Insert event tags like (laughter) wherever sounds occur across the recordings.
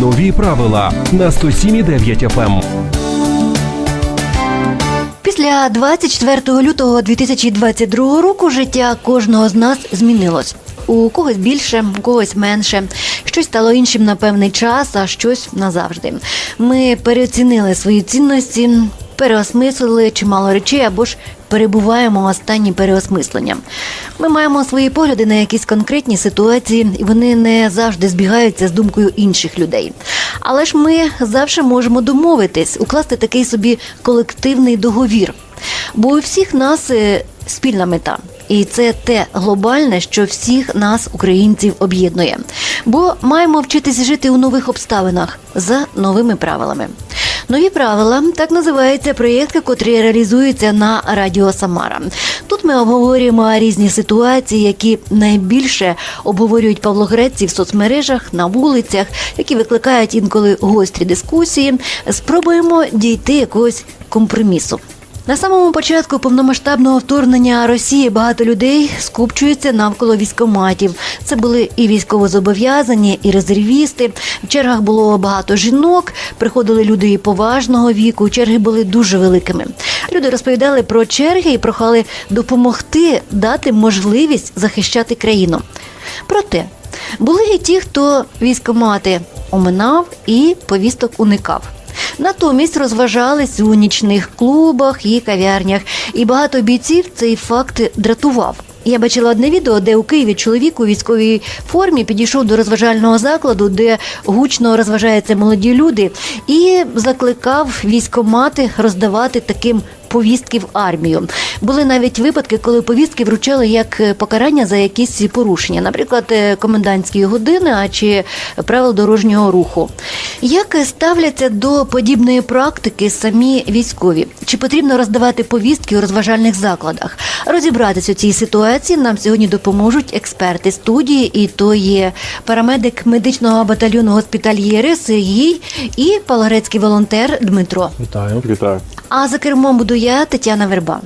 Нові правила на 107,9 FM. Після 24 лютого 2022 року життя кожного з нас змінилось. У когось більше, у когось менше. Щось стало іншим на певний час, а щось назавжди. Ми переоцінили свої цінності, переосмислили чимало речей або ж перебуваємо в останні переосмислення. Ми маємо свої погляди на якісь конкретні ситуації, і вони не завжди збігаються з думкою інших людей. Але ж ми завжди можемо домовитись, укласти такий собі колективний договір. Бо у всіх нас е, спільна мета. І це те глобальне, що всіх нас, українців, об'єднує. Бо маємо вчитись жити у нових обставинах за новими правилами. Нові правила так називається проєкт, котрий реалізується на Радіо Самара. Тут ми обговорюємо різні ситуації, які найбільше обговорюють павлогрецці в соцмережах, на вулицях, які викликають інколи гострі дискусії. Спробуємо дійти якогось компромісу. На самому початку повномасштабного вторгнення Росії багато людей скупчуються навколо військоматів. Це були і військовозобов'язані, і резервісти. В чергах було багато жінок. Приходили люди і поважного віку. Черги були дуже великими. Люди розповідали про черги і прохали допомогти дати можливість захищати країну. Проте були і ті, хто військомати оминав і повісток уникав. Натомість розважались у нічних клубах і кав'ярнях, і багато бійців цей факт дратував. Я бачила одне відео, де у Києві чоловік у військовій формі підійшов до розважального закладу, де гучно розважаються молоді люди, і закликав військомати роздавати таким повістки в армію. Були навіть випадки, коли повістки вручали як е, покарання за якісь порушення, наприклад, е, комендантські години а чи правил дорожнього руху. Як ставляться до подібної практики самі військові? Чи потрібно роздавати повістки у розважальних закладах? Розібратись у цій ситуації нам сьогодні допоможуть експерти студії, і то є парамедик медичного батальйону госпітальєри Сергій і палагрецький волонтер Дмитро. Вітаю. Вітаю. А за кермом буду я, Тетяна Верба.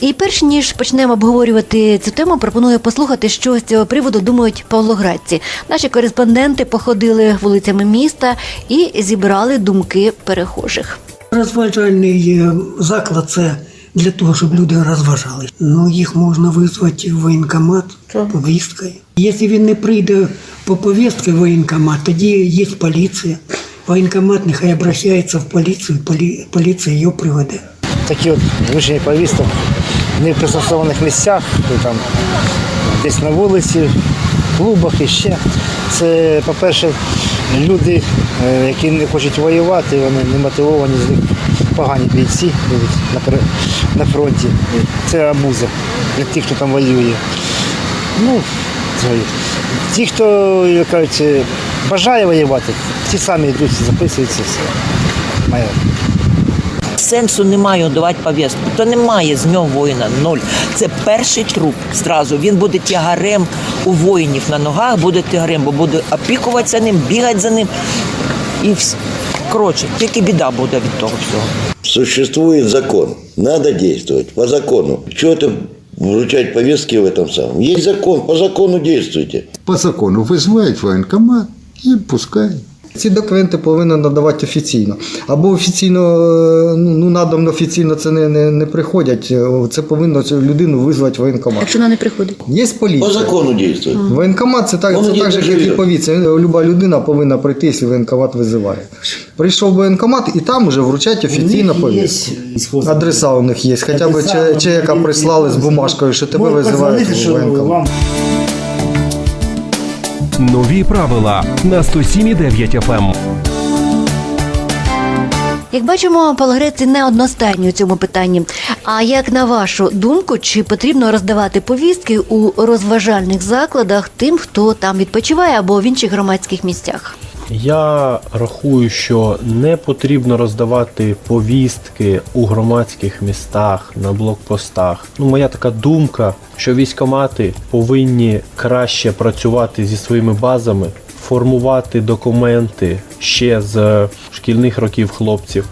І перш ніж почнемо обговорювати цю тему, пропоную послухати, що з цього приводу думають павлоградці. Наші кореспонденти походили вулицями міста і зібрали думки перехожих. Розважальний е, заклад це для того, щоб люди розважали. Ну, їх можна визвати в воєнкомат повісткою. Якщо він не прийде по повістці в воєнкомат, тоді є поліція. Воєнкомат нехай обращається в поліцію, полі- поліція його приведе. Такі от вручені повісток не в пристосованих місцях, там десь на вулиці, в клубах і ще. Це, по-перше, люди, е, які не хочуть воювати, вони не мотивовані з них погані бійці будуть на, фронті. Це абуза для тих, хто там воює. Ну, ті, хто кажуть, бажає воювати, ті самі йдуть, записуються все. Має. Сенсу немає давати повістку. То немає з нього воїна. Ноль. Це перший труп. Зразу він буде тягарем у воїнів на ногах, буде тягарем, бо буде опікуватися ним, бігати за ним. І вс... коротше, тільки біда буде від того всього. Существует закон. Надо действовать по закону. Чего это вручать повестки в этом самом? Есть закон, по закону действуйте. по закону визивають воєнкомат і пускають. Ці документи повинні надавати офіційно. Або офіційно, е, ну, ну надано офіційно це не, не, не приходять. е, Це повинно цю людину визвати воєнкомат. Якщо вона не приходить. Є По поліція. закону действуйте. Воєнкомат це так, це так же, як і поліція. Люба людина повинна прийти, якщо воєнкомат визиває. Прийшов воєнкомат і там вже вручать офіційно повістку. Адреса у них є. Хоча б че- чека прислали з бумажкою, що тебе визивають в воєнкомат. Нові правила на 107,9 FM. Як бачимо, палагреці не одностайні у цьому питанні. А як на вашу думку, чи потрібно роздавати повістки у розважальних закладах тим, хто там відпочиває або в інших громадських місцях? Я рахую, що не потрібно роздавати повістки у громадських містах на блокпостах. Ну, моя така думка, що військомати повинні краще працювати зі своїми базами, формувати документи ще з шкільних років хлопців.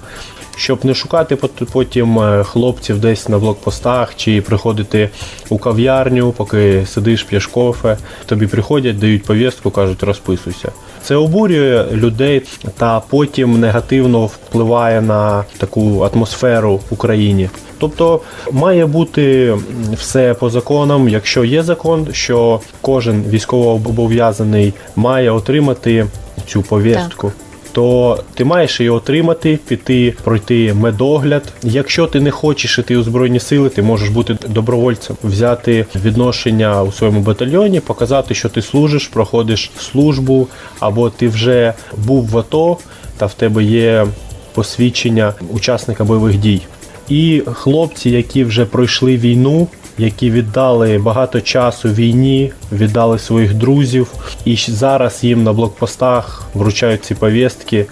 Щоб не шукати пот- потім е, хлопців десь на блокпостах чи приходити у кав'ярню, поки сидиш, п'єш кофе. Тобі приходять, дають повістку, кажуть, розписуйся. Це обурює людей та потім негативно впливає на таку атмосферу в Україні. Тобто має бути все по законам. Якщо є закон, що кожен військовообов'язаний має отримати цю повістку. То ти маєш її отримати, піти, пройти медогляд. Якщо ти не хочеш іти у збройні сили, ти можеш бути добровольцем, взяти відношення у своєму батальйоні, показати, що ти служиш, проходиш службу, або ти вже був в АТО, та в тебе є посвідчення учасника бойових дій. І хлопці, які вже пройшли війну, які віддали багато часу війні, віддали своїх друзів, і зараз їм на блокпостах вручають ці повістки.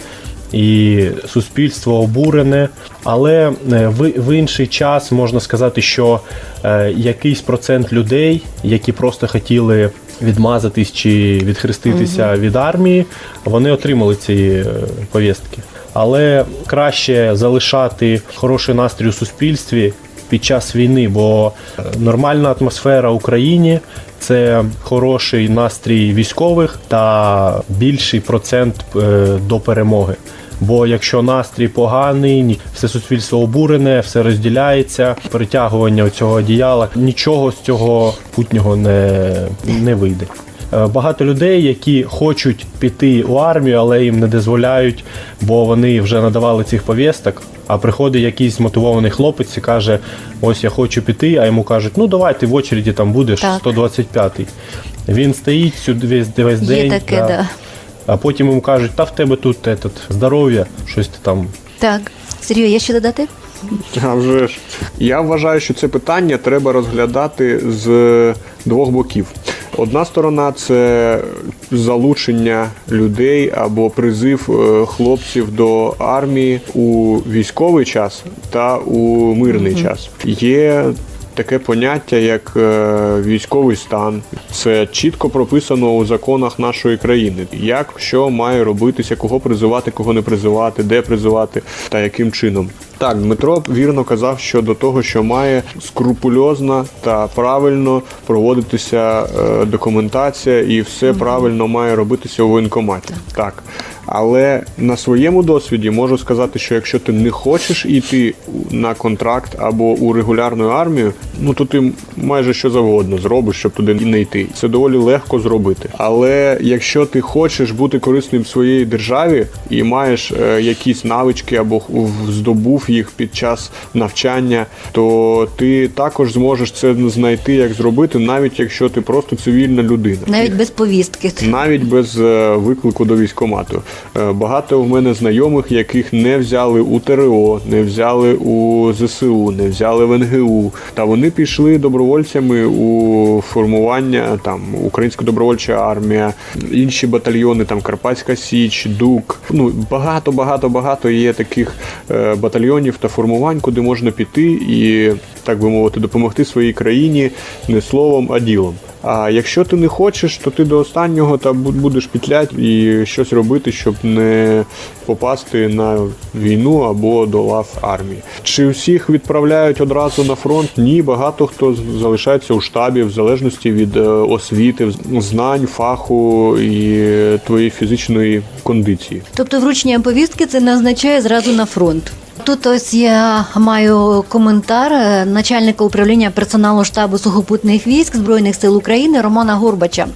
І суспільство обурене, але е, в, в інший час можна сказати, що е, якийсь процент людей, які просто хотіли відмазатись чи відхреститися від армії, вони отримали ці е, повістки. Але краще залишати хороший настрій у суспільстві під час війни, бо нормальна атмосфера в Україні це хороший настрій військових та більший процент е, до перемоги. Бо якщо настрій поганий, все суспільство обурене, все розділяється, перетягування цього одіяла, нічого з цього путнього не, не вийде. Е, Багато людей, які хочуть піти у армію, але їм не дозволяють, бо вони вже надавали цих повісток. А приходить якийсь змотивований хлопець і каже: ось я хочу піти, а йому кажуть, ну давай ти в очереді там будеш Так. 125-й. Він стоїть сюди весь, весь Є день. таке, да. да. А потім йому кажуть, та в тебе тут этот, здоров'я, щось ти там. Так. Сергій, є що додати? А вже ж. Я вважаю, що це питання треба розглядати з двох боків. Одна сторона це залучення людей або призив е, хлопців до армії у військовий час та у мирний час. Є таке поняття, як е, військовий стан. Це чітко прописано у законах нашої країни. Як що має робитися, кого призивати, кого не призивати, де призивати та яким чином. Так, Дмитро вірно казав щодо того, що має скрупульозно та правильно проводитися е, документація, і все правильно має робитися у воєнкоматі. Так. Але на своєму досвіді можу сказати, що якщо ти не хочеш йти на контракт або у регулярну армію, ну то ти майже що завгодно зробиш, щоб туди не йти. Це доволі легко зробити. Але якщо ти хочеш бути корисним своїй державі і маєш е, якісь навички або здобув їх під час навчання, то ти також зможеш це знайти, як зробити, навіть якщо ти просто цивільна людина. Навіть без повістки. Навіть без е, виклику до військкомату. Е, Багато в мене знайомих, яких не взяли у ТРО, не взяли у ЗСУ, не взяли в НГУ. Та вони пішли добровольцями у формування там Українська добровольча армія, інші батальйони, там Карпатська Січ, Дук. Ну багато, багато, багато є таких е, батальйонів та формувань, куди можна піти і так би мовити, допомогти своїй країні не словом, а ділом. А якщо ти не хочеш, то ти до останнього та бу- будеш петлять і щось робити, щоб не попасти на війну або до лав армії. Чи всіх відправляють одразу на фронт? Ні, багато хто залишається у штабі в залежності від е, освіти, знань, фаху і твоєї фізичної кондиції. Тобто вручення повістки це не означає зразу на фронт. Тут ось я маю коментар начальника управління персоналу штабу сухопутних військ Збройних сил України Романа Горбача.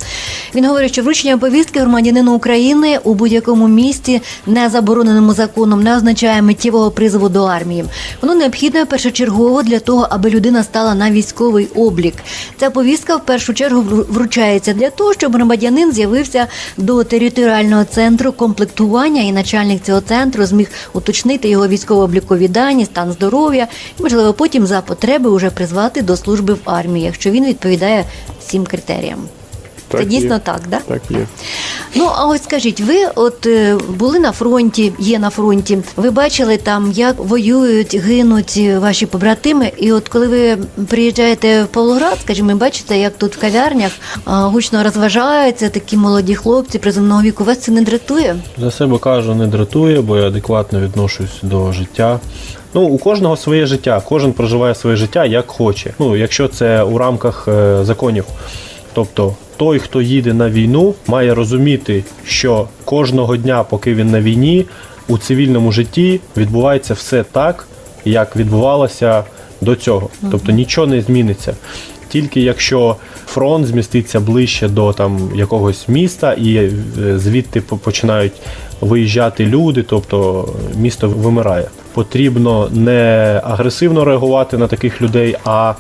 Він говорить, що вручення повістки громадянину України у будь-якому місті, не забороненому законом, не означає миттєвого призову до армії. Воно необхідне першочергово для того, аби людина стала на військовий облік. Ця повістка в першу чергу вру- вручається для того, щоб громадянин з'явився до територіального центру комплектування, і начальник цього центру зміг уточнити його військово-облікові дані, стан здоров'я, і можливо потім за потреби вже призвати до служби в армії, якщо він відповідає всім критеріям. Це дійсно є. так, да? Так є. Ну а ось скажіть, ви от е, були на фронті, є на фронті. Ви бачили там, як воюють, гинуть ваші побратими. І от коли ви приїжджаєте в Павлоград, скажімо, бачите, як тут в кав'ярнях гучно розважаються такі молоді хлопці приземного віку. Вас це не дратує? За себе кажу, не дратує, бо я адекватно відношусь до життя. Ну, у кожного своє життя, кожен проживає своє життя як хоче. Ну, якщо це у рамках е, законів. Тобто той, хто їде на війну, має розуміти, що кожного дня, поки він на війні, у цивільному житті відбувається все так, як відбувалося до цього. Тобто нічого не зміниться. Тільки якщо фронт зміститься ближче до там якогось міста і е, звідти починають виїжджати люди, тобто місто вимирає. Потрібно не агресивно реагувати на таких людей, а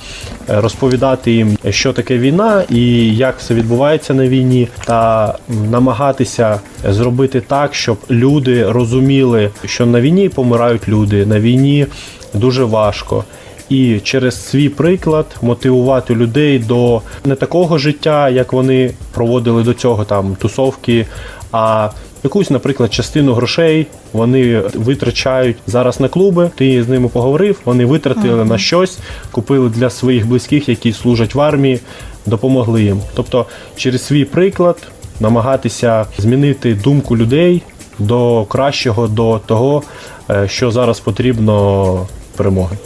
е, розповідати їм, що таке війна і як все відбувається на війні, та намагатися зробити так, щоб люди розуміли, що на війні помирають люди, на війні дуже важко і через свій приклад мотивувати людей до не такого життя, як вони проводили до цього там тусовки, а якусь, наприклад, частину грошей вони витрачають зараз на клуби. Ти з ними поговорив, вони витратили на щось, купили для своїх близьких, які служать в армії, допомогли їм. Тобто, через свій приклад намагатися змінити думку людей до кращого, до того, е, що зараз потрібно перемоги.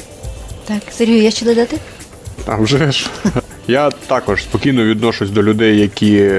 Так, Сергію, є що додати? Там вже ж. (laughs) Я також спокійно відношусь до людей, які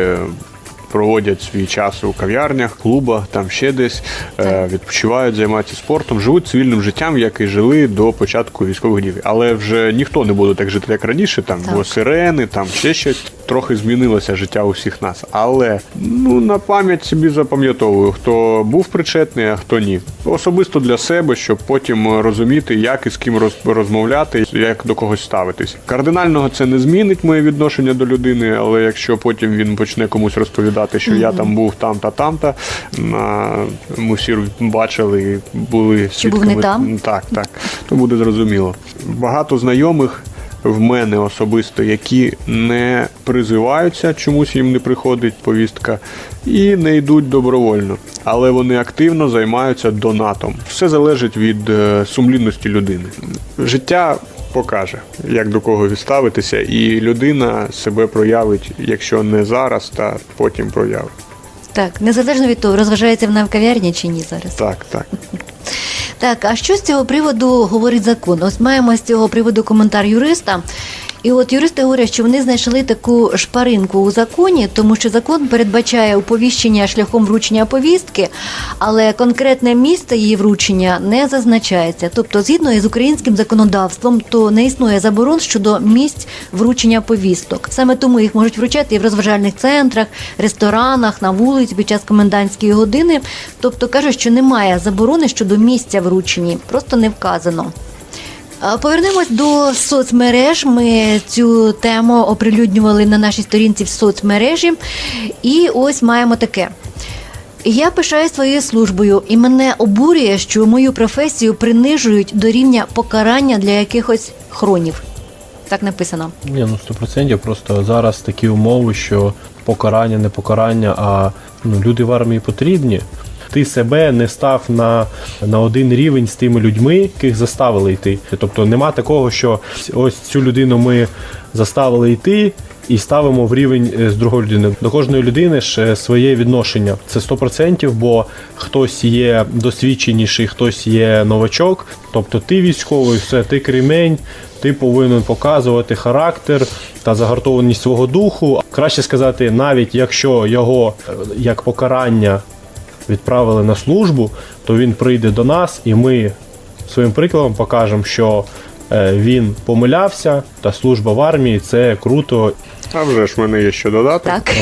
проводять свій час у кав'ярнях, клубах, там ще десь, е, відпочивають, займаються спортом, живуть цивільним життям, як і жили до початку військових дій. Але вже ніхто не буде так жити, як раніше, там Так. бо сирени, там ще щось. Трохи змінилося життя усіх нас. Але ну на пам'ять собі запам'ятовую, хто був причетний, а хто ні. Особисто для себе, щоб потім розуміти, як і з ким роз- розмовляти, як до когось ставитись. Кардинального це не змінить моє відношення до людини, але якщо потім він почне комусь розповідати, що я там був там та там та ми всі бачили і були Що був не свідками. там? Так, так, то буде зрозуміло. Багато знайомих в мене особисто, які не призиваються, чомусь їм не приходить повістка, і не йдуть добровольно. Але вони активно займаються донатом. Все залежить від е, сумлінності людини. Життя покаже, як до кого відставитися, і людина себе проявить, якщо не зараз, та потім проявить. Так, незалежно від того, розважається вона в кав'ярні чи ні зараз. Так, так. Так, а що з цього приводу говорить закон? Ось маємо з цього приводу коментар юриста. І от юристи говорять, що вони знайшли таку шпаринку у законі, тому що закон передбачає оповіщення шляхом вручення повістки, але конкретне місце її вручення не зазначається. Тобто, згідно із українським законодавством, то не існує заборон щодо місць вручення повісток. Саме тому їх можуть вручати і в розважальних центрах, ресторанах, на вулиці під час комендантської години. Тобто кажуть, що немає заборони щодо місця вручені, просто не вказано. Повернемось до соцмереж. Ми цю тему оприлюднювали на нашій сторінці в соцмережі. І ось маємо таке. Я пишаю своєю службою, і мене обурює, що мою професію принижують до рівня покарання для якихось хронів. Так написано. Ні, ну 100% просто зараз такі умови, що покарання, не покарання, а ну, люди в армії потрібні. Ти себе не став на, на один рівень з тими людьми, яких заставили йти. Тобто нема такого, що ось цю людину ми заставили йти. І ставимо в рівень е, з другою людиною. До кожної людини ж своє відношення. Це 100%, бо хтось є досвідченіший, хтось є новачок. Тобто ти військовий, все, ти кремень, ти повинен показувати характер та загартованість свого духу. Краще сказати, навіть якщо його е, як покарання відправили на службу, то він прийде до нас, і ми своїм прикладом покажемо, що він помилявся, та служба в армії це круто. А вже ж в мене є що додати. Так. (laughs)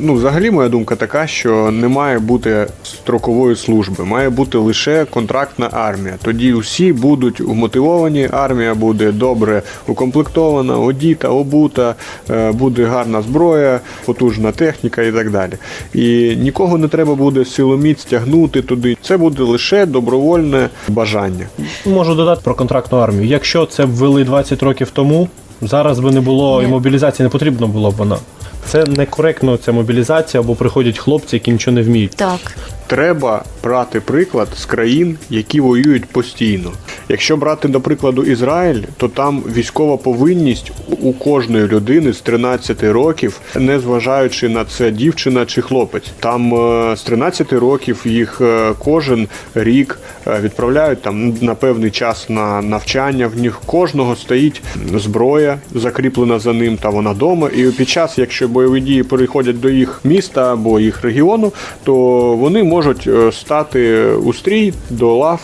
Ну, взагалі, моя думка така, що не має бути строкової служби, має бути лише контрактна армія. Тоді всі будуть вмотивовані, армія буде добре укомплектована, одіта, обута, е, буде гарна зброя, потужна техніка і так далі. І нікого не треба буде силоміць тягнути туди. Це буде лише добровольне бажання. Можу додати про контрактну армію. Якщо це ввели 20 років тому, зараз би не було і мобілізації не потрібно було б вона. Це некоректно, ця мобілізація, або приходять хлопці, які нічого не вміють. Так. Треба брати приклад з країн, які воюють постійно. Якщо брати до прикладу Ізраїль, то там військова повинність у кожної людини з 13 років, не зважаючи на це дівчина чи хлопець. Там е, з 13 років їх е, кожен рік е, відправляють там на певний час на навчання. В них кожного стоїть зброя, закріплена за ним, та вона дома. І під час, якщо бойові дії переходять до їх міста або їх регіону, то вони можуть стати у стрій до лав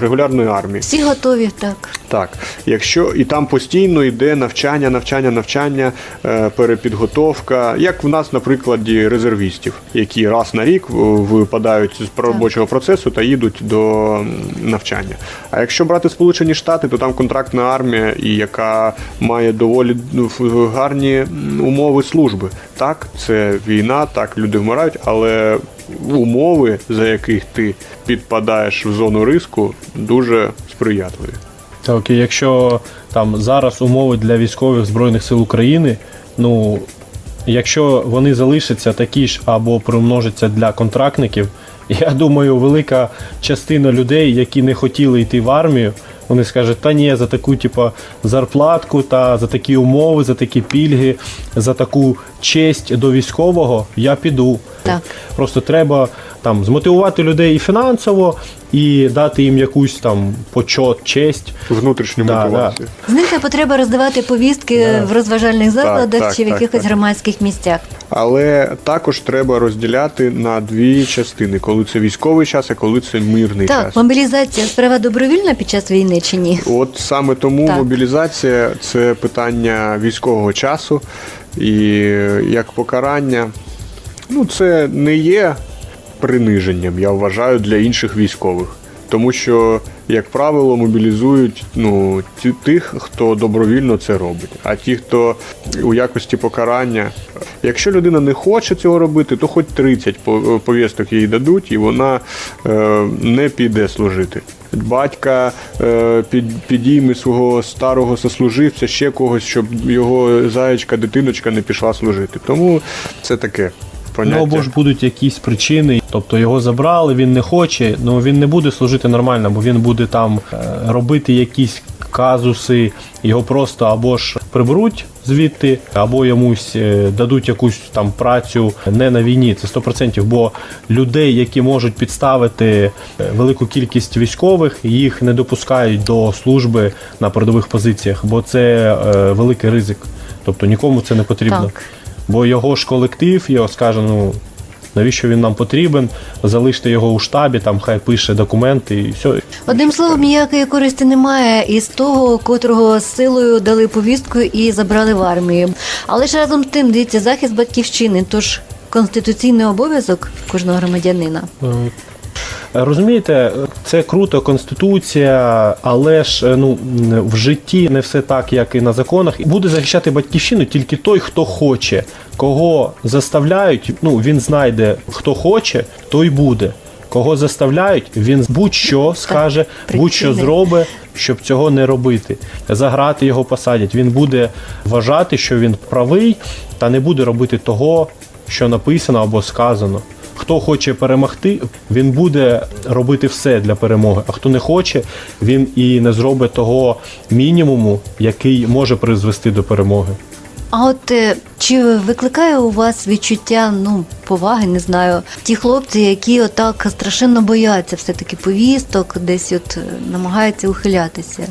регулярної армії. Готові, так. Так, якщо і там постійно йде навчання, навчання, навчання, е, перепідготовка, як в нас на прикладі резервістів, які раз на рік випадають з робочого процесу та їдуть до навчання. А якщо брати Сполучені Штати, то там контрактна армія, і яка має доволі ну, гарні умови служби. Так, це війна, так люди вмирають, але умови, за яких ти підпадаєш в зону риску, дуже сприятливі. Так, і якщо там зараз умови для військових Збройних сил України, ну якщо вони залишаться такі ж або примножаться для контрактників, (laughs) я думаю, велика частина людей, які не хотіли йти в армію, вони скажуть, та ні, за таку, типу, зарплатку та за такі умови, за такі пільги, за таку честь до військового я піду. Так. Просто треба там змотивувати людей і фінансово, і дати їм якусь там почот, честь. Внутрішню Да, мотивацію. Зникла потреба роздавати повістки в розважальних закладах так, чи в так, якихось так. громадських місцях. Але також треба розділяти на дві частини: коли це військовий час, а коли це мирний Так, час. мобілізація справа добровільна під час війни чи ні? От саме тому Так. мобілізація це питання військового часу, і як покарання, ну це не є приниженням, я вважаю, для інших військових. Тому що, як правило, мобілізують ну, ті- тих, хто добровільно це робить. А ті, хто у якості покарання, якщо людина не хоче цього робити, то хоч 30 по- повісток їй дадуть, і вона е, не піде служити. Батька е, під, підійме свого старого сослуживця, ще когось, щоб його заячка, дитиночка не пішла служити. Тому це таке поняття. Ну або ж будуть якісь причини, тобто його забрали, він не хоче, ну він не буде служити нормально, бо він буде там е, робити якісь казуси, його просто або ж приберуть звідти, або йомусь е, дадуть якусь там працю не на війні. Це 100%, бо людей, які можуть підставити е, велику кількість військових, їх не допускають до служби на передових позиціях, бо це е, великий ризик. Тобто нікому це не потрібно. Так. Бо його ж колектив, його скаже, ну навіщо він нам потрібен, залиште його у штабі, там хай пише документи і все. Одним словом, ніякої користі немає із того, котрого з силою дали повістку і забрали в армію. Але ж разом з тим дивіться захист батьківщини, тож конституційний обов'язок кожного громадянина. Е, Розумієте, це круто, конституція, але ж е, ну в житті не все так, як і на законах. Буде захищати батьківщину тільки той, хто хоче. Кого заставляють, ну він знайде, хто хоче, той буде. Кого заставляють, він будь-що скаже, будь-що зробить, щоб цього не робити. За грати його посадять. Він буде вважати, що він правий, та не буде робити того, що написано або сказано. Хто хоче перемогти, він буде робити все для перемоги. А хто не хоче, він і не зробить того мінімуму, який може призвести до перемоги. А от е, чи викликає у вас відчуття ну поваги, не знаю, ті хлопці, які отак страшенно бояться все-таки повісток, десь от е, намагаються ухилятися?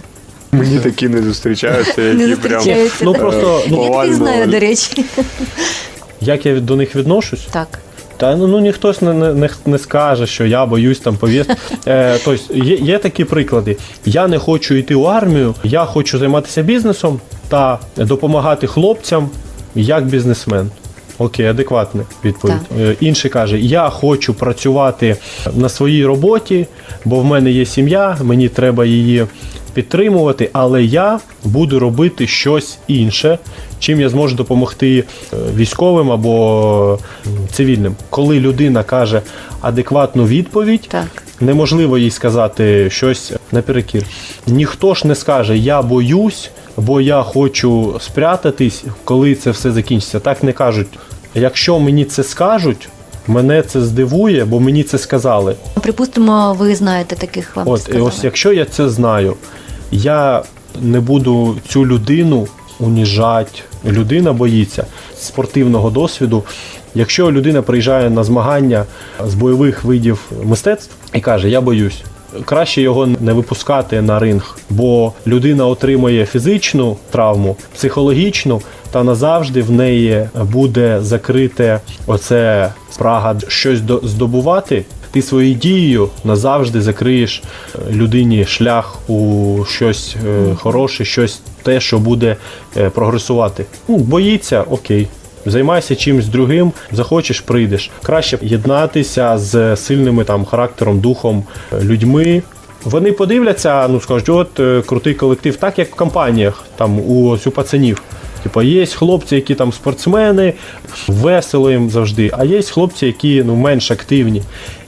Мені такі не зустрічаються, Не які прям. Ну, просто, ну, я знаю, до речі. Як я до них відношусь? Так. Та ну, ну ніхто ж не, не, не, не скаже, що я боюсь там повіст. (laughs) Е, тобто є, є такі приклади. Я не хочу йти у армію, я хочу займатися бізнесом та допомагати хлопцям як бізнесмен. Окей, адекватна відповідь. Е, Інший каже: Я хочу працювати на своїй роботі, бо в мене є сім'я, мені треба її підтримувати, але я буду робити щось інше, чим я зможу допомогти е, військовим або цивільним. Коли людина каже адекватну відповідь, Так. неможливо їй сказати щось наперекір. Ніхто ж не скаже Я боюсь, бо я хочу спрятатись, коли це все закінчиться. Так не кажуть якщо мені це скажуть, мене це здивує, бо мені це сказали. Припустимо, ви знаєте таких вам От, сказали. ось якщо я це знаю, я не буду цю людину уніжати. Людина боїться спортивного досвіду. Якщо людина приїжджає на змагання з бойових видів мистецтв і каже, я боюсь. Краще його не випускати на ринг, бо людина отримує фізичну травму, психологічну, та назавжди в неї буде закрите оце спрага щось здобувати. Ти своєю дією назавжди закриєш е, людині шлях у щось е, хороше, щось те, що буде е, прогресувати. Ну, боїться, окей. Займайся чимось другим, захочеш, прийдеш. Краще єднатися з сильними там характером, духом, людьми. Вони подивляться, ну скажуть, от крутий колектив, так як в компаніях, там у, ось у пацанів. Типа, є хлопці, які там спортсмени, весело їм завжди, а є хлопці, які ну, менш активні.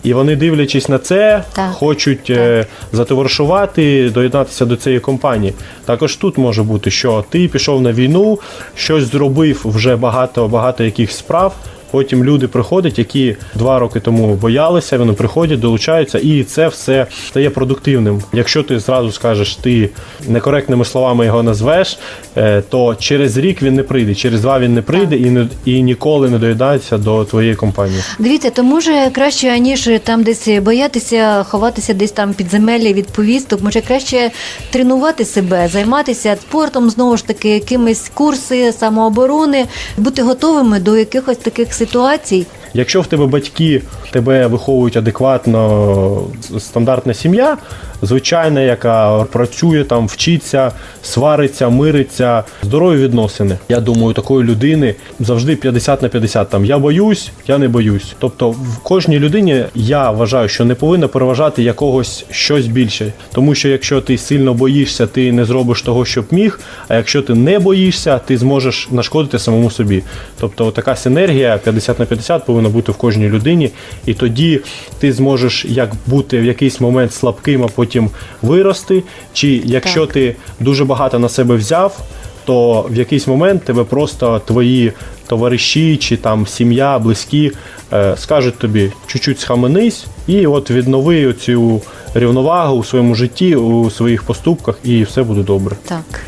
І вони, дивлячись на це, Так. хочуть е, затоваришувати, доєднатися до цієї компанії. Також тут може бути, що ти пішов на війну, щось зробив вже багато багато якихось справ. Потім люди приходять, які два роки тому боялися, вони приходять, долучаються, і це все стає продуктивним. Якщо ти зразу скажеш, ти некоректними словами його назвеш, е, то через рік він не прийде, через два він не прийде і не і ніколи не доєднається до твоєї компанії. Дивіться, то може краще, ніж там десь боятися, ховатися десь там підземелля від повісток, може краще тренувати себе, займатися спортом, знову ж таки, якимись курси самооборони, бути готовими до якихось таких ситуацій. Якщо в тебе батьки тебе виховують адекватно, стандартна сім'я, звичайна, яка працює там, вчиться, свариться, мириться, здорові відносини. Я думаю, такої людини завжди 50 на 50. Там я боюсь, я не боюсь. Тобто в кожній людині я вважаю, що не повинно переважати якогось щось більше. Тому що якщо ти сильно боїшся, ти не зробиш того, щоб міг. А якщо ти не боїшся, ти зможеш нашкодити самому собі. Тобто така синергія 50 на 50 повинна бути в кожній людині, і тоді ти зможеш як бути в якийсь момент слабким, а потім вирости. Чи якщо Так. ти дуже багато на себе взяв, то в якийсь момент тебе просто твої товариші чи там сім'я, близькі е, скажуть тобі чуть-чуть схаменись, і от віднови цю рівновагу у своєму житті, у своїх поступках, і все буде добре. Так.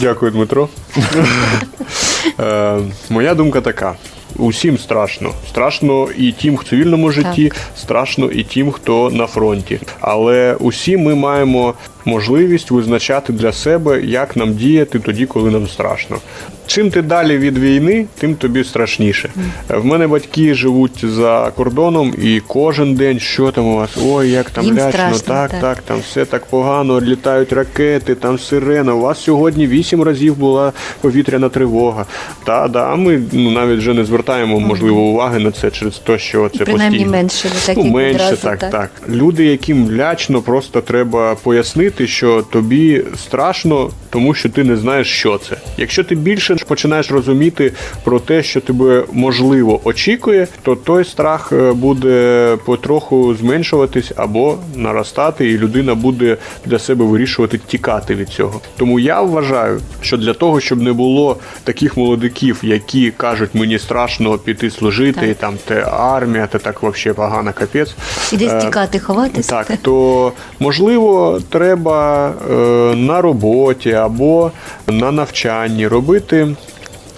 Дякую, Дмитро. (laughs) Е, Моя думка така. Усім страшно. Страшно і тим, хто в цивільному житті, страшно і тим, хто на фронті. Але усі ми маємо можливість визначати для себе, як нам діяти тоді, коли нам страшно. Чим ти далі від війни, тим тобі страшніше. В мене батьки живуть за кордоном, і кожен день, що там у вас, ой, як там Їм лячно, страшно, так, так. так, там все так погано, літають ракети, там сирена. У вас сьогодні вісім разів була повітряна тривога. Та, да, ми ну, навіть вже не звертаємо, можливо, уваги на це через те, що це Принаймні постійно. менше, ну, менше, відразу, так, так. так. Люди, яким лячно, просто треба пояснити, що тобі страшно, тому що ти не знаєш, що це. Якщо ти більше починаєш розуміти про те, що тебе можливо очікує, то той страх е, буде потроху зменшуватись або наростати, і людина буде для себе вирішувати тікати від цього. Тому я вважаю, що для того, щоб не було таких молодиків, які кажуть, мені страшно піти служити, Так. і там те армія, те так взагалі погано, капець. І десь Е, тікати, ховатися. так, то можливо, треба е, на роботі або на навчанні робити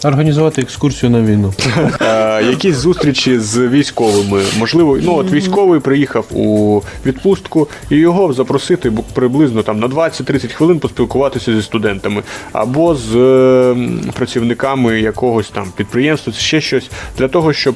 Організувати екскурсію на війну. е, якісь зустрічі з військовими. Можливо, ну от військовий приїхав у відпустку і його запросити приблизно там на 20-30 хвилин поспілкуватися зі студентами або з е, працівниками якогось там підприємства, ще щось для того, щоб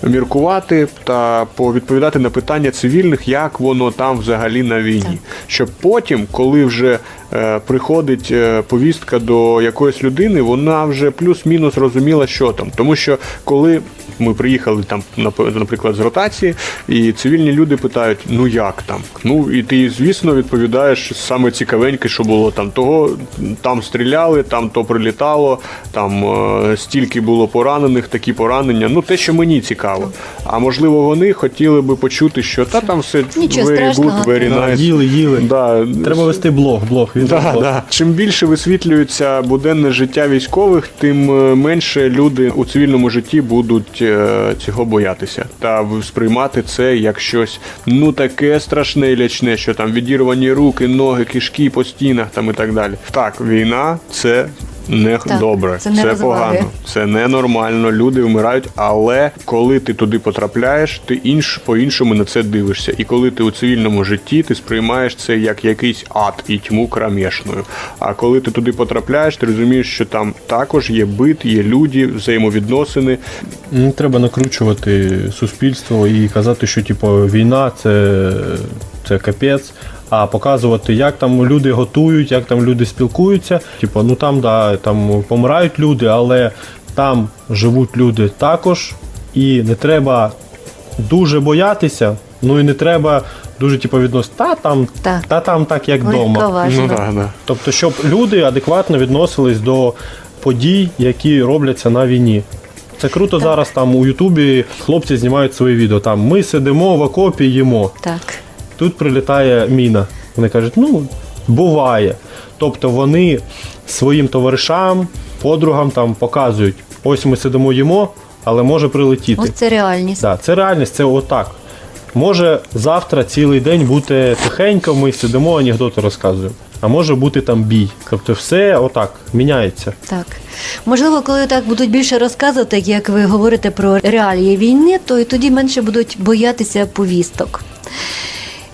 поміркувати та повідповідати на питання цивільних, як воно там взагалі на війні, щоб потім, коли вже е, приходить е, повістка до якоїсь людини, вона вже плюс-мінус розуміла, що там. Тому що коли Ми приїхали там, нап- наприклад, з ротації, і цивільні люди питають: ну як там? Ну і ти, звісно, відповідаєш саме цікавеньке, що було там. Того там стріляли, там то прилітало, там е, стільки було поранених, такі поранення. Ну те, що мені цікаво. А можливо, вони хотіли би почути, що та там все Нічого very good, very nice. їли, їли. Да. Треба вести блог, блог. Він Да, да. Чим більше висвітлюється буденне життя військових, тим е, менше люди у цивільному житті будуть цього боятися та сприймати це як щось ну таке страшне лячне, що там відірвані руки, ноги, кишки по стінах там і так далі. Так, війна це. Не Так, добре, це не це погано, це ненормально. Люди вмирають, але коли ти туди потрапляєш, ти інш по-іншому на це дивишся. І коли ти у цивільному житті, ти сприймаєш це як якийсь ад і тьму кромешною. А коли ти туди потрапляєш, ти розумієш, що там також є бит, є люди, взаємовідносини. Не треба накручувати суспільство і казати, що типу, війна це, це капець. А показувати, як там люди готують, як там люди спілкуються. Типу, ну там да, там помирають люди, але там живуть люди також. І не треба дуже боятися, ну і не треба дуже типу, відносити, та там, Так. та там так, як вдома. Ну да, да. Тобто, щоб люди адекватно відносились до подій, які робляться на війні. Це круто зараз там у Ютубі хлопці знімають свої відео. Там ми сидимо в окопі, їмо. Так. Тут прилітає міна. Вони кажуть, ну, буває. Тобто вони своїм товаришам, подругам там показують: ось ми сидимо, їмо, але може прилетіти. Ось це реальність. Да, це реальність, це отак. Може завтра цілий день бути тихенько, ми сидимо, анекдоти розказуємо. А може бути там бій. Тобто все отак міняється. Так. Можливо, коли так будуть більше розказувати, як ви говорите про реалії війни, то і тоді менше будуть боятися повісток.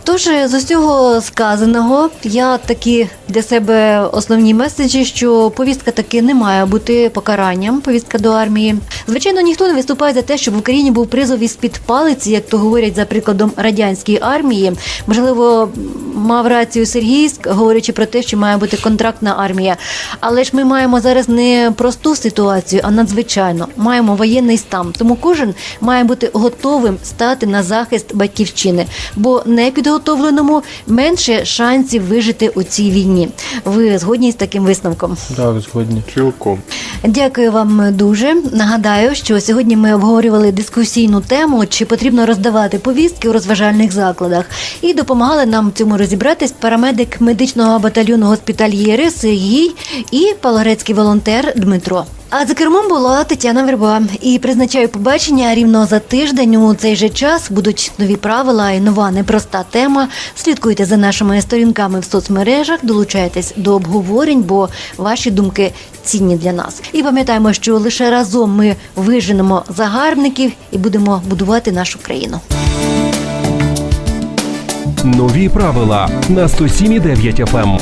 Тож, з усього сказаного, я такі для себе основні меседжі, що повістка таки не має бути покаранням, повістка до армії. Звичайно, ніхто не виступає за те, щоб в Україні був призов із-під палиці, як то говорять за прикладом радянської армії. Можливо, мав рацію Сергій, говорячи про те, що має бути контрактна армія. Але ж ми маємо зараз не просту ситуацію, а надзвичайно маємо воєнний стан. Тому кожен має бути готовим стати на захист батьківщини, бо непідготовленому менше шансів вижити у цій війні. Ви згодні з таким висновком? Так, згодні. Цілком. Дякую вам дуже. Нагадаю, що сьогодні ми обговорювали дискусійну тему, чи потрібно роздавати повістки у розважальних закладах. І допомагали нам в цьому розібратись парамедик медичного батальйону госпітальєри Сергій і палагрецький волонтер Дмитро. А за кермом була Тетяна Верба. І призначаю побачення рівно за тиждень. У цей же час будуть нові правила і нова непроста тема. Слідкуйте за нашими сторінками в соцмережах, долучайтесь до обговорень, бо ваші думки цінні для нас. І пам'ятаємо, що лише разом ми виженемо загарбників і будемо будувати нашу країну. Нові правила на 107,9 FM.